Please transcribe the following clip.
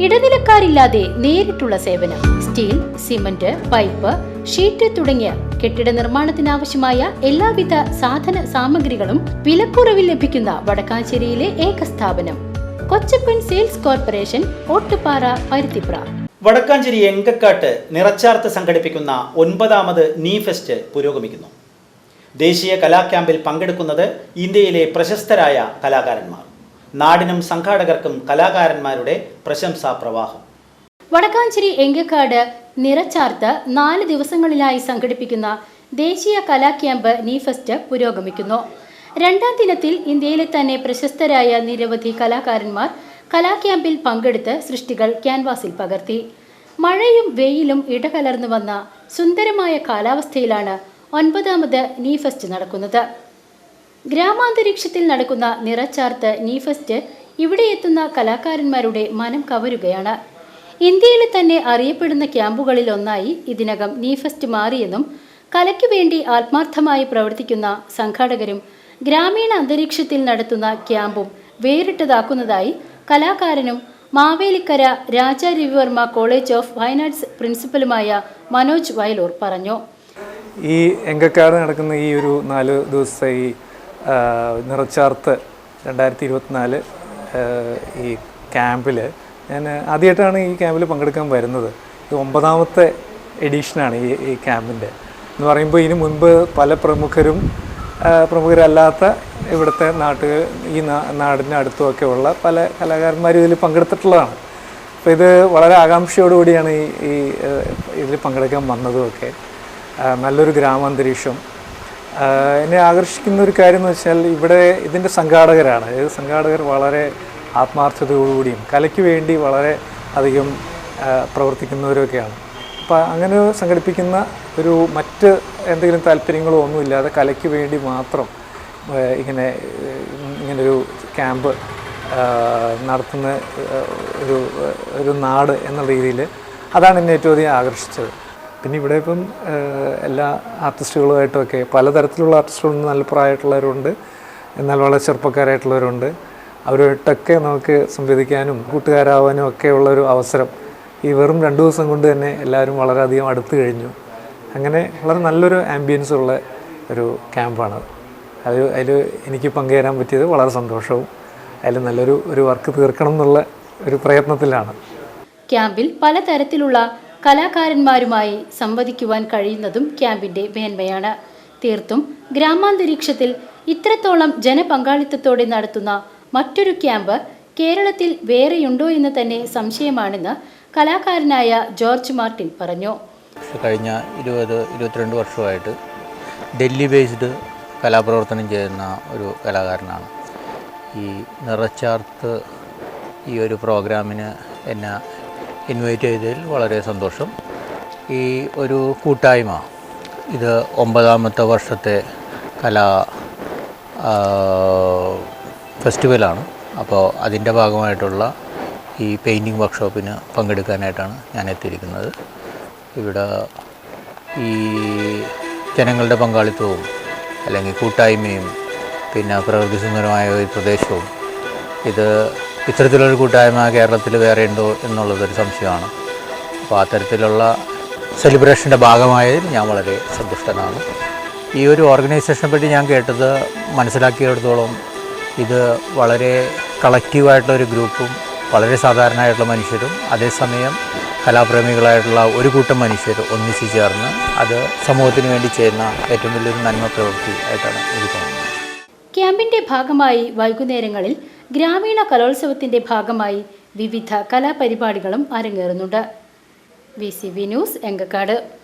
ഇടനിലക്കാരില്ലാതെ നേരിട്ടുള്ള സേവനം steel cement pipe sheet തുടങ്ങിയ കെട്ടിട നിർമ്മാണത്തിനാവശ്യമായ എല്ലാവിധ സാധന സാമഗ്രികളും വിലക്കുറവിൽ ലഭിക്കുന്ന വടക്കാഞ്ചേരിയിലെ ഏക സ്ഥാപനം കൊച്ചപ്പൻ സെയിൽസ് കോർപ്പറേഷൻ ഓട്ടുപാറ പരുത്തിപ്ര. വടക്കാഞ്ചേരി എങ്കക്കാട്ട് നിറച്ചാർത്ത് സംഘടിപ്പിക്കുന്ന ഒൻപതാമത് നീ ഫെസ്റ്റ് പുരോഗമിക്കുന്നു. ദേശീയ കലാക്യാമ്പിൽ പങ്കെടുക്കുന്നത് ഇന്ത്യയിലെ പ്രശസ്തരായ കലാകാരന്മാർ. നാടിനും സംഘാടകർക്കും കലാകാരന്മാരുടെ പ്രശംസാ പ്രവാഹം വടക്കാഞ്ചേരി എങ്കക്കാട് നിറച്ചാർത്ത് നാല് ദിവസങ്ങളിലായി സംഘടിപ്പിക്കുന്ന ദേശീയ കലാ ക്യാമ്പ് നീഫെസ്റ്റ് പുരോഗമിക്കുന്നു. രണ്ടാം ദിനത്തിൽ ഇന്ത്യയിലെ തന്നെ പ്രശസ്തരായ നിരവധി കലാകാരന്മാർ കലാ ക്യാമ്പിൽ പങ്കെടുത്ത് സൃഷ്ടികൾ ക്യാൻവാസിൽ പകർത്തി. മഴയും വെയിലും ഇടകലർന്നു വന്ന സുന്ദരമായ കാലാവസ്ഥയിലാണ് ഒൻപതാമത് നീഫെസ്റ്റ് നടക്കുന്നത്. ഗ്രാമാന്തരീക്ഷത്തിൽ നടക്കുന്ന നിറച്ചാർത്ത് നീഫസ്റ്റ് ഇവിടെ എത്തുന്ന കലാകാരന്മാരുടെ മനം കവരുകയാണ്. ഇന്ത്യയിലെ തന്നെ അറിയപ്പെടുന്ന ക്യാമ്പുകളിൽ ഒന്നായി ഇതിനകം നീഫസ്റ്റ് മാറിയെന്നും കലയ്ക്കു വേണ്ടി ആത്മാർത്ഥമായി പ്രവർത്തിക്കുന്ന സംഘാടകരും ഗ്രാമീണ അന്തരീക്ഷത്തിൽ നടത്തുന്ന ക്യാമ്പും വേറിട്ടതാക്കുന്നതായി കലാകാരനും Mavelikara Raja Ravivarma college of fine arts പ്രിൻസിപ്പലുമായ Manoj Vayalur പറഞ്ഞു. ഈ എങ്കക്കാട് നടക്കുന്ന ഈ ഒരു നാല് ദിവസത്തെ ഈ നിറച്ചാർത്ത് രണ്ടായിരത്തി ഇരുപത്തിനാല് ഈ ക്യാമ്പിൽ ഞാൻ ആദ്യമായിട്ടാണ് ഈ ക്യാമ്പിൽ പങ്കെടുക്കാൻ വരുന്നത്. ഇത് ഒമ്പതാമത്തെ എഡീഷനാണ് ഈ ഈ ക്യാമ്പിന്റെ എന്ന് പറയുമ്പോൾ ഇതിനു മുൻപ് പല പ്രമുഖരും പ്രമുഖരല്ലാത്ത ഇവിടുത്തെ നാട്ട് ഈ നാടിന്റെ ഉള്ള പല കലാകാരന്മാരും ഇതിൽ പങ്കെടുത്തിട്ടുള്ളതാണ്. അപ്പോൾ ഇത് വളരെ ആകാംക്ഷയോടുകൂടിയാണ് ഈ ഈ ഇതിൽ പങ്കെടുക്കാൻ വന്നതുമൊക്കെ. നല്ലൊരു ഗ്രാമാന്തരീക്ഷം എന്നെ ആകർഷിക്കുന്ന ഒരു കാര്യം എന്ന് വെച്ചാൽ ഇവിടെ ഇതിന്റെ സംഘാടകരാണ്. സംഘാടകർ വളരെ ആത്മാർത്ഥതയോടുകൂടിയും കലയ്ക്ക് വേണ്ടി വളരെ അധികം പ്രവർത്തിക്കുന്നവരൊക്കെയാണ്. അപ്പോൾ അങ്ങനെ സംഘടിപ്പിക്കുന്ന ഒരു മറ്റ് എന്തെങ്കിലും താല്പര്യങ്ങളോ ഒന്നുമില്ലാതെ കലയ്ക്ക് വേണ്ടി മാത്രം ഇങ്ങനെ ഇങ്ങനൊരു ക്യാമ്പ് നടത്തുന്ന ഒരു ഒരു നാട് എന്ന രീതിയിൽ അതാണ് എന്നെ ഏറ്റവും അധികം ആകർഷിച്ചത്. പിന്നെ ഇവിടെ ഇപ്പം എല്ലാ ആർട്ടിസ്റ്റുകളുമായിട്ടൊക്കെ പലതരത്തിലുള്ള ആർട്ടിസ്റ്റുകളുണ്ട് നല്ല പ്രായമായിട്ടുള്ളവരുണ്ട്. എന്നാൽ വളരെ ചെറുപ്പക്കാരായിട്ടുള്ളവരുണ്ട്. അവരുമായിട്ടൊക്കെ നമുക്ക് സംവദിക്കാനും കൂട്ടുകാരാവാനും ഒക്കെ ഉള്ളൊരു അവസരം. ഈ വെറും രണ്ട് ദിവസം കൊണ്ട് തന്നെ എല്ലാവരും വളരെയധികം അടുത്ത് കഴിഞ്ഞു. അങ്ങനെ വളരെ നല്ലൊരു ആംബിയൻസ് ഉള്ള ഒരു ക്യാമ്പാണ് അത് അതിൽ എനിക്ക് പങ്കുചേരാൻ പറ്റിയത് വളരെ സന്തോഷവും അതിൽ നല്ലൊരു ഒരു വർക്ക് തീർക്കണം എന്നുള്ള ഒരു പ്രയത്നത്തിലാണ്. ക്യാമ്പിൽ പലതരത്തിലുള്ള കലാകാരന്മാരുമായി സംവദിക്കുവാൻ കഴിയുന്നതും ക്യാമ്പിന്റെ മേന്മയാണ്. തീർത്തും ഗ്രാമാന്തരീക്ഷത്തിൽ ഇത്രത്തോളം ജനപങ്കാളിത്തത്തോടെ നടത്തുന്ന മറ്റൊരു ക്യാമ്പ് കേരളത്തിൽ വേറെയുണ്ടോ എന്ന് തന്നെ സംശയമാണെന്ന് കലാകാരനായ ജോർജ് മാർട്ടിൻ പറഞ്ഞു. കഴിഞ്ഞ ഇരുപത് ഇരുപത്തിരണ്ട് വർഷമായിട്ട് ഡൽഹി ബേസ്ഡ് കലാപ്രവർത്തനം ചെയ്യുന്ന ഒരു കലാകാരനാണ്. ഈ നിറച്ചാർത്ത് ഈ ഒരു പ്രോഗ്രാമിന് എന്നെ ഇൻവൈറ്റ് ചെയ്തതിൽ വളരെ സന്തോഷം. ഈ ഒരു കൂട്ടായ്മ ഇത് ഒമ്പതാമത്തെ വർഷത്തെ കലാ ഫെസ്റ്റിവലാണ്. അപ്പോൾ അതിന്റെ ഭാഗമായിട്ടുള്ള ഈ പെയിന്റിങ് വർക്ക്ഷോപ്പിന് പങ്കെടുക്കാനായിട്ടാണ് ഞാൻ എത്തിയിരിക്കുന്നത്. ഇവിടെ ഈ ജനങ്ങളുടെ പങ്കാളിത്തവും അല്ലെങ്കിൽ കൂട്ടായ്മയും പിന്നെ പ്രകൃതി സുന്ദരമായ ഒരു പ്രദേശവും ഇത് ഇത്തരത്തിലൊരു കൂട്ടായ്മ കേരളത്തിൽ വേറെ ഉണ്ടോ എന്നുള്ളതൊരു സംശയമാണ്. അപ്പോൾ അത്തരത്തിലുള്ള സെലിബ്രേഷന്റെ ഭാഗമായതിൽ ഞാൻ വളരെ സന്തുഷ്ടനാണ്. ഈ ഒരു ഓർഗനൈസേഷനെ പറ്റി ഞാൻ കേട്ടത് മനസ്സിലാക്കിയെടുത്തോളം ഇത് വളരെ കളക്റ്റീവായിട്ടുള്ള ഒരു ഗ്രൂപ്പും വളരെ സാധാരണയായിട്ടുള്ള മനുഷ്യരും അതേസമയം കലാപ്രേമികളായിട്ടുള്ള ഒരു കൂട്ടം മനുഷ്യർ ഒന്നിച്ചു ചേർന്ന് അത് സമൂഹത്തിന് വേണ്ടി ചെയ്യുന്ന ഏറ്റവും വലിയൊരു നന്മ പ്രവൃത്തി ആയിട്ടാണ് എനിക്ക് തോന്നുന്നത്. ക്യാമ്പിന്റെ ഭാഗമായി വൈകുന്നേരങ്ങളിൽ ഗ്രാമീണ കലോത്സവത്തിന്റെ ഭാഗമായി വിവിധ കലാപരിപാടികളും അരങ്ങേറുന്നുണ്ട്. V C V news Engakkad.